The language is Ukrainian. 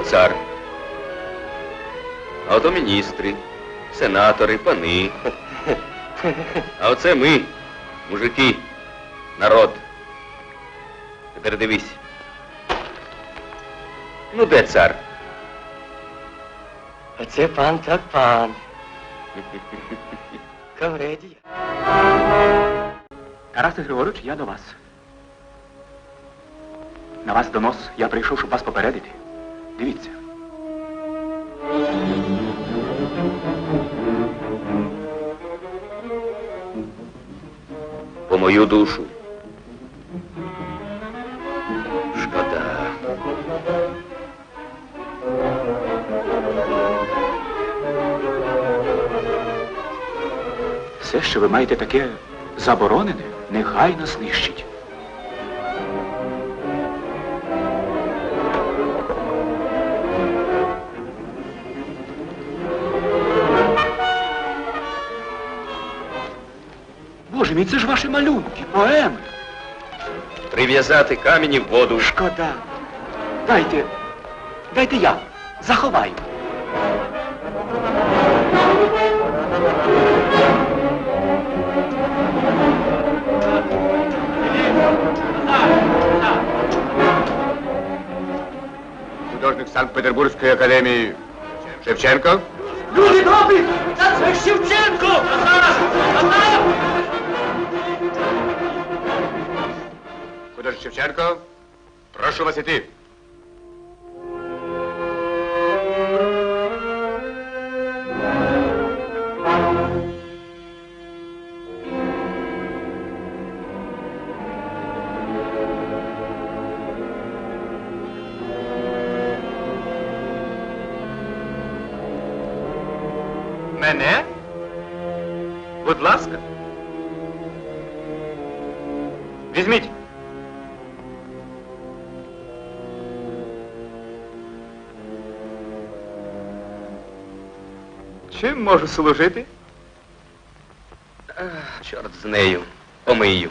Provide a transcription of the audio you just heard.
то цар. А ото міністри, сенатори, пани. А оце ми, мужики, народ. Тепер дивись. Ну, де цар? Оце пан так пан. Камредія. Тарасе Григорович, я до вас. На вас донос. Я прийшов, щоб вас попередити. Дивіться. По мою душу. Шкода. Все, що ви маєте таке заборонене, негайно знищить. Боже мій, це ж ваші малюнки, поеми. Прив'язати камені в воду. Шкода. Дайте, дайте я заховаю. Художник Санкт-Петербурзької академії Шевченко. Люди добрі! Це Шевченко! Назар! Назар! Художник Шевченко. Прошу вас іти. Мене? Будь ласка. Візьміть. Чим можу служити? Чорт з нею. Помию.